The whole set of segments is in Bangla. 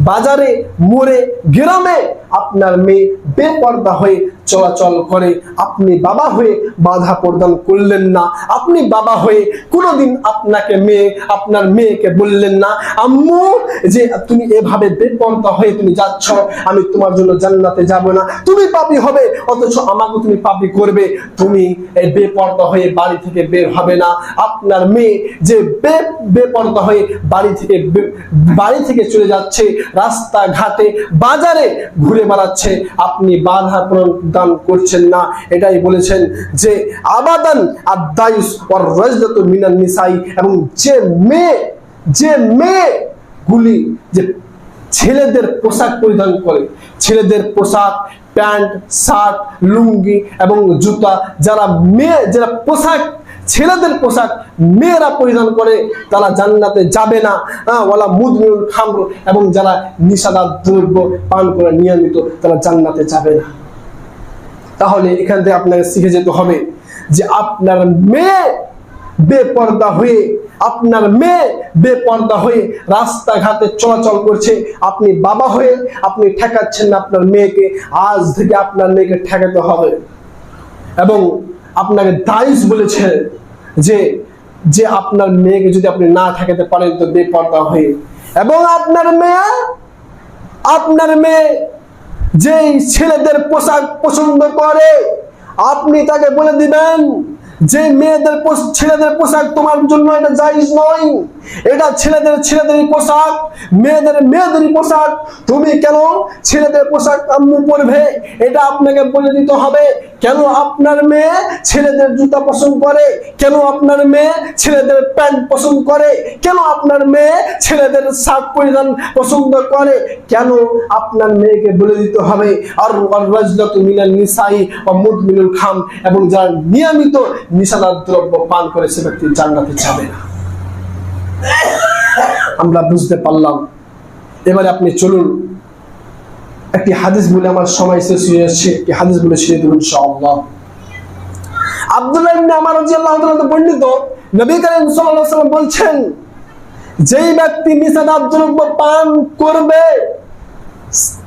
বাজারে মোড়ে গ্রামে আপনার মেয়ে বেপর্দা হয়ে চলাচল করে। আপনি বাবা হয়ে বাধা প্রদান করলেন না। আপনি বাবা হয়ে কোনোদিন আপনাকে মেয়ে, আপনার মেয়েকে বললেন না। আম্মু, যে তুমি এভাবে বেপর্দা হয়ে তুমি যাচ্ছ, আমি তোমার জন্য জান্নাতে যাব না। তুমি পাপি হবে, অথচ আমাকে তুমি পাপি করবে। তুমি এই বেপর্দা হয়ে বাড়ি থেকে বের হবে না। আপনার মেয়ে যে বে, বেপর্দা হয়ে বাড়ি থেকে বাড়ি থেকে চলে যাচ্ছে, রাস্তাঘাটে, বাজারে ঘুরে বেড়াচ্ছে, আপনি বাধা প্রদান করছেন না। এটাই বলেছেন যে, আবাদান আদায়ুস ওর মিনান নিসাই, এবং যে মেয়ে যে মেয়ে গুলি যে ছেলেদের পোশাক পরিধান করে, ছেলেদের পোশাক, প্যান্ট, শার্ট, লুঙ্গি এবং জুতা, যারা মেয়ে যারা পোশাক ছেলেদের পোশাক মেয়েরা পরিধান করে তারা জান্নাতে যাবে না। হ্যাঁ, ওয়ালা মুদমিনুল খামর এবং যারা নিশাদার দ্রব্য পান করে নিয়মিত তারা জান্নাতে যাবে না। তাহলে এখান থেকে আপনাকে শিখে যেতে হবে যে আপনার মেয়ে বেপর্দা হয়ে আপনার মেয়ে বেপর্দা হয়ে রাস্তাঘাটে চলাচল করছে আপনি বাবা হয়ে আপনি ঠেকাচ্ছেন না আপনার মেয়েকে আজ থেকে আপনার মেয়েকে ঠেকাতে হবে। এবং আপনাকে দায়ুস বলেছে যে যে আপনার মেয়েকে যদি আপনি না ঠেকাতে পারেন তো বেপর্দা হয়ে। এবং আপনার মেয়ে আপনার মেয়ে যেই ছেলেদের পোশাক পছন্দ করে, আপনি তাকে বলে দিবেন যে, মেয়েদের ছেলেদের পোশাক তোমার জন্য এটা জায়জ নয়। এটা ছেলেদের, ছেলেদেরই পোশাক, মেয়েদের, মেয়েদেরই পোশাক। তুমি কেন ছেলেদের পোশাক আম্মু পরবে? এটা আপনাকে বলে দিতে হবে। কেন আপনার মেয়ে ছেলেদের জুতা পছন্দ করে? কেন আপনার মেয়ে ছেলেদের প্যান্ট পছন্দ করে? কেন আপনার মেয়ে ছেলেদের শার্ট পরিধান পছন্দ করে? কেন আপনার মেয়েকে বলে দিতে হবে? আর রাজলাতু মিনাল নিসাই মুদমিনুল খাম। এবং যারা নিয়মিত নিশাদার দ্রব্য পান করে সে ব্যক্তি জান্নাতে যাবে না। আমরা বুঝতে পারলাম। এবারে আপনি চলুন। একটি হাদিস বলে আমার সময় শেষ হয়ে যাচ্ছে, একটি হাদিস বলে ছেড়ে দেবেন ইনশাআল্লাহ। আব্দুল্লাহ ইবনে আমার রাদিয়াল্লাহু তাআলা নবী করিম বলছেন, যেই ব্যক্তি দ্রব্য পান করবে,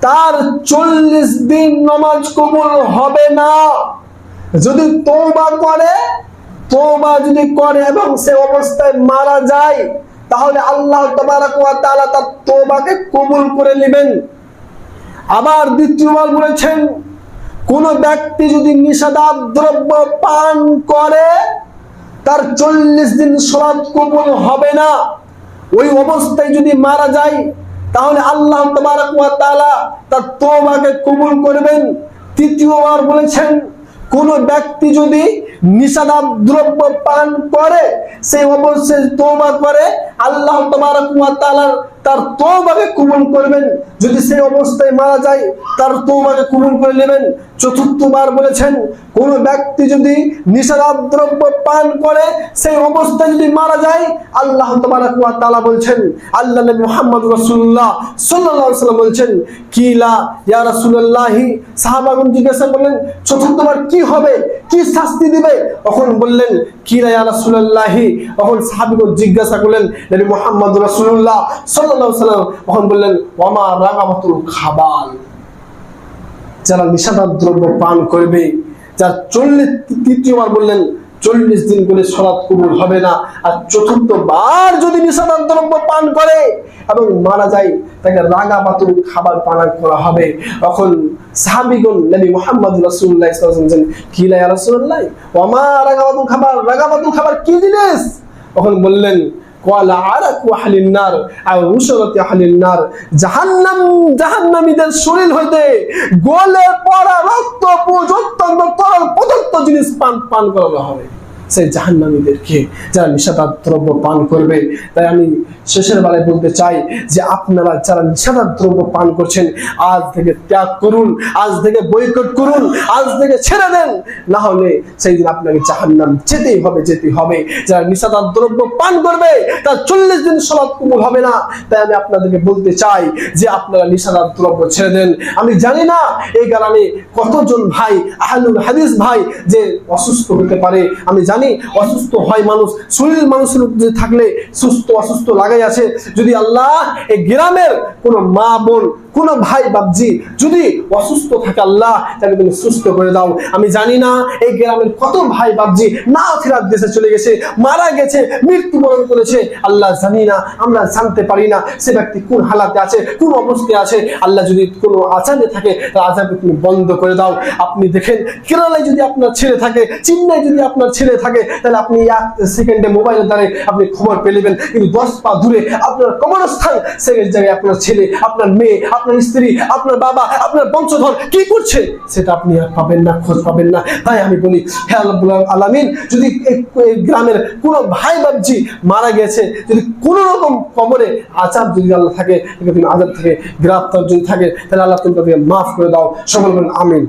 তার চল্লিশ দিন নামাজ কবুল হবে না। যদি তওবা করে, তওবা যদি করে এবং সে অবস্থায় মারা যায়, তাহলে আল্লাহ তাবারাক ওয়া তাআলা তার তওবাকে কবুল করে নেবেন। আবার দ্বিতীয়বার বলেছেন, কোন ব্যক্তি যদি নিষেধাজ্ঞ দ্রব্য পান করে, তার চল্লিশ দিন সলাৎ কবুল হবে না। ওই অবস্থায় যদি মারা যায়, তাহলে আল্লাহ তাআলা তার তওবাকে কবুল করবেন। তৃতীয়বার বলেছেন, কোন ব্যক্তি যদি নিষেধাজ্ঞ দ্রব্য পান করে সেই অবশ্যই তওবা করে আল্লাহ ওয়া তাআলা তার তওবাকে কবুল করবেন। যদি সেই অবস্থায় মারা যায়, তার তওবাকে কবুল করে নেবেন। চতুর্থবার বলেছেন, কোন ব্যক্তি যদি নিষেধাজ্ঞ দ্রব্য পান করে, সেই অবস্থায় যদি মারা যায়, আল্লাহ তাবারাক ওয়া তাআলা বলছেন, আল্লাহ মুহাম্মদ রাসূলুল্লাহ সাল্লাল্লাহু আলাইহি ওয়াসাল্লাম বলছেন, কিলা, ইয়া রাসূলুল্লাহি? সাহাবাগণ জিজ্ঞাসা করলেন, চতুর্থবার কি হবে? কি শাস্তি দিবে? তখন বললেন, কিলা, ইয়া রাসূলুল্লাহি? তখন সাহাবীগণ জিজ্ঞাসা করলেন নবী মুহাম্মদ রাসূলুল্লাহ সাল্লাল্লাহু আলাইহি ওয়াসাল্লাম তখন বললেন, ওয়ামা রাগামাতুল খাবাল? যারা নিষেধাজ্ঞ দ্রব্য পান করবে, যার চল্লিশ তৃতীয়বার বললেন, চল্লিশ দিন করে সরাত কবুল হবে না। আর চতুর্থবার যদি নিষেধাজ্ঞ দ্রব্য পান করে এবং মারা যায়, তাকে রাগা বাতুল খাবার পান করা হবে। তখন সাহাবিগুন নবী মোহাম্মদ কি লা ইয়া রাসূলুল্লাহ? ওমা রাগা বাতুল খাবার রাগা বাতুল খাবার কি জিনিস? তখন বললেন কলা আরাক ওয়াহলিন নার আর উসরত আহলিন নার। জাহান্নাম, জাহান্নামীদের শরীর হইতে গলে পড়া রক্ত পুজ অত্যন্ত তরল পদার্থ জিনিস পান পান করানো হবে। সেই জাহান্নামীদেরকে যারা নিষেধাজ্ঞ দ্রব্য পান করবে। তাই আমি শেষের বেলায় বলতে চাই যে আপনারা যারা নিষেধাজ্ঞ দ্রব্য পান করছেন, আজ থেকে ত্যাগ করুন, আজ থেকে বৈকট করুন, আজ থেকে ছেড়ে দেন। না হলে সেই দিন আপনাকে জাহান্নাম যেতেই হবে যেতেই হবে। যারা নিষেধাজ্ঞ দ্রব্য পান করবে, তার চল্লিশ দিন সলাৎ কবুল হবে না। তাই আমি আপনাদেরকে বলতে চাই যে আপনারা নিষেধাজ্ঞ দ্রব্য ছেড়ে দেন। আমি জানি না, এই কারণে কতজন ভাই, আহলুল হাদিস ভাই যে অসুস্থ হতে পারে, আমি জানি জানি অসুস্থ হয় মানুষ। শরীর মানুষের থাকলে সুস্থ, অসুস্থ লাগাই আছে, যদি আল্লাহ এই গ্রামের কোনো মা বোন, কোন ভাই বাবজি যদি অসুস্থ থাকে আল্লাহ, তাকে তুমি সুস্থ করে দাও। আমি জানি না এই গ্রামের কত ভাই বাবজি না ফেরার দেশে চলে গেছে, মারা গেছে, মৃত্যুবরণ করেছে। আল্লাহ জানি না, আমরা জানতে পারি না সে ব্যক্তি কোন হালাতে আছে, কোন অবস্থায় আছে। আল্লাহ যদি কোনো আচারে থাকে, তার আচারকে তুমি বন্ধ করে দাও। আপনি দেখেন কেরালায় যদি আপনার ছেলে থাকে, চেন্নাই যদি আপনার ছেলে থাকে তাহলে আপনি এক সেকেন্ডে মোবাইলের দ্বারা আপনি খবর পেয়ে নেবেন। কিন্তু দশ পা দূরে আপনার কবরস্থান সেকেন্ড জায়গায় আপনার ছেলে, আপনার মেয়ে, আপনার স্ত্রী, আপনার বাবা, আপনার বংশধর কি করছে? সেটা আপনি আর পাবেন না, খোঁজ পাবেন না। তাই আমি বলি, হে আল্লাহ আলামিন, যদি গ্রামের কোনো ভাই বাবজি মারা গেছে, যদি কোনো রকম কবরে আচার যদি আল্লাহ থাকে আজাদ থেকে গ্রেফতার যদি থাকে, তাহলে আল্লাহ তুমি তাকে মাফ করে দাও। সকল আমিন।